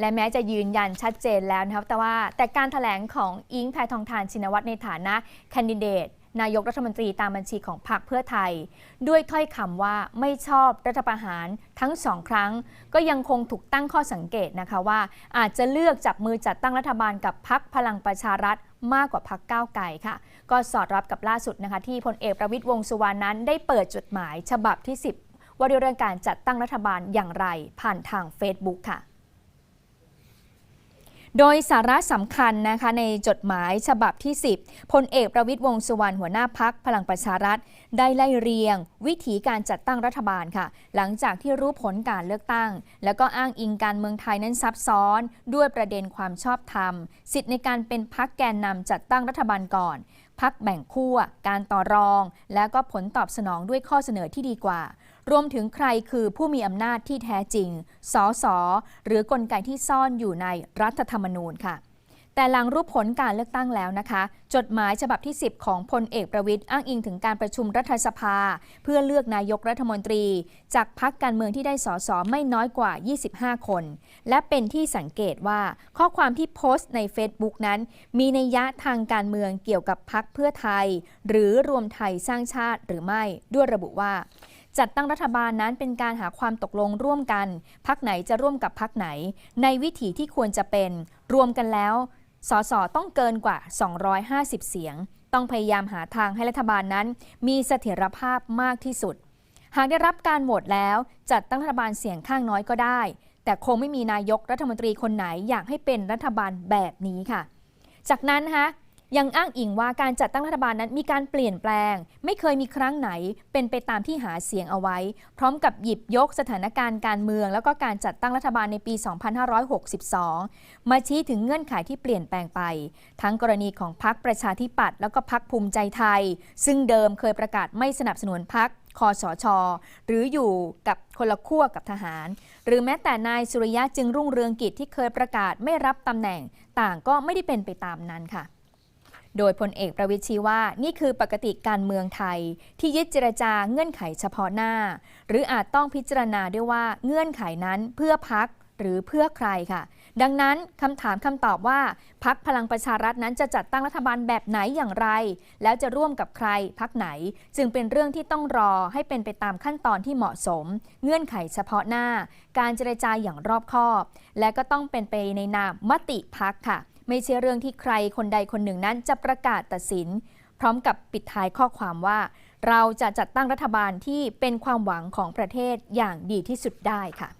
และแม้จะยืนยันชัดเจนแล้วนะครับ แต่ว่าแต่การถแถลงของอิงแพทองทานชินวัตรในฐานะแคนดิเดตนายกรัฐมนตรีตามบัญชีของพรรคเพื่อไทย ด้วยถ้อยคำว่าไม่ชอบรัฐประหารทั้งสองครั้ง ก็ยังคงถูกตั้งข้อสังเกตนะคะว่า อาจจะเลือกจับมือจัดตั้งรัฐบาลกับพรรคพลังประชารัฐมากกว่าพรรคก้าวไกลค่ะ ก็สอดรับกับล่าสุดนะคะที่พลเอกประวิตยวงษ์สุวรรณนั้น ได้เปิดจดหมายฉบับที่ 10 ว่าด้วยเรื่องการจัดตั้งรัฐบาลอย่างไรผ่านทาง Facebook ค่ะ โดยสาระสำคัญนะคะในจดหมายฉบับที่ 10พลเอกประวิตยวงษ์สุวรรณหัวหน้าพักพลังประชารัฐ ได้ไล่เรียง วิธีการจัดตั้งรัฐบาลค่ะ หลังจากที่รู้ผลการเลือกตั้ง แล้วก็อ้างอิงการเมืองไทยนั้นซับซ้อน ด้วยประเด็นความชอบธรรม สิทธิในการเป็นพักแกนนำจัดตั้งรัฐบาลก่อนพักแบ่งขั้วการต่อรอง แล้วก็ผลตอบสนองด้วยข้อเสนอที่ดีกว่า รวมถึงใครคือผู้มีอำนาจที่แท้จริง สส หรือกลไกที่ซ่อนอยู่ในรัฐธรรมนูญค่ะ แต่หลังรู้ผลการเลือกตั้งแล้วนะคะ จดหมายฉบับที่ 10 ของพลเอกประวิทย์อ้างอิงถึงการประชุมรัฐสภา เพื่อเลือกนายกรัฐมนตรี จากพักการเมืองที่ได้สสไม่น้อยกว่า 25 คน และเป็นที่สังเกตว่าข้อความที่โพสต์ใน Facebook นั้น มีนัยยะทางการเมืองเกี่ยวกับพักเพื่อไทย หรือรวมไทยสร้างชาติหรือไม่ด้วยระบุว่า จัดตั้งรัฐบาลนั้นเป็นการหาความตกลงร่วมกัน พักไหนจะร่วมกับพักไหน ในวิถีที่ควรจะเป็น รวมกันแล้ว สสต้องเกินกว่า 250 เสียง ต้องพยายามหาทางให้รัฐบาลนั้นมีเสถียรภาพมากที่สุด หากได้รับการโหวตแล้ว จัดตั้งรัฐบาลเสียงข้างน้อยก็ได้ แต่คงไม่มีนายกรัฐมนตรีคนไหนอยากให้เป็นรัฐบาลแบบนี้ค่ะ จากนั้นนะคะ ยังอ้างอิงว่าการจัดตั้งรัฐบาลนั้นมีการเปลี่ยนแปลง ไม่เคยมีครั้งไหนเป็นไปตามที่หาเสียงเอาไว้ พร้อมกับหยิบยกสถานการณ์การเมือง แล้วก็การจัดตั้งรัฐบาลในปี 2562 มาชี้ถึงเงื่อนไขที่เปลี่ยนแปลงไป ทั้งกรณีของพรรคประชาธิปัตย์แล้วก็พรรคภูมิใจไทย ซึ่งเดิมเคยประกาศไม่สนับสนุนพรรคคอสช หรืออยู่กับคนละขั้วกับทหาร หรือแม้แต่นายสุริยะจึงรุ่งเรืองกิจที่เคยประกาศไม่รับตำแหน่ง ต่างก็ไม่ได้เป็นไปตามนั้นค่ะ โดยพลเอกประวิชีว่านี่คือปกติการเมืองไทย ที่ยึดเจรจาเงื่อนไขเฉพาะหน้า หรืออาจต้องพิจารณาด้วยว่าเงื่อนไขนั้นเพื่อพักหรือเพื่อใครค่ะ ดังนั้นคำถามคำตอบว่าพักพลังประชารัฐนั้นจะจัดตั้งรัฐบาลแบบไหนอย่างไร แล้วจะร่วมกับใครพักไหน จึงเป็นเรื่องที่ต้องรอให้เป็นไปตามขั้นตอนที่เหมาะสม เงื่อนไขเฉพาะหน้า การเจรจาอย่างรอบคอบ และก็ต้องเป็นไปในนามมติพักค่ะ ไม่ใช่เรื่องที่ใครคนใดคนหนึ่งนั้นจะประกาศตัดสิน พร้อมกับปิดท้ายข้อความว่า เราจะจัดตั้งรัฐบาลที่เป็นความหวังของประเทศอย่างดีที่สุดได้ค่ะ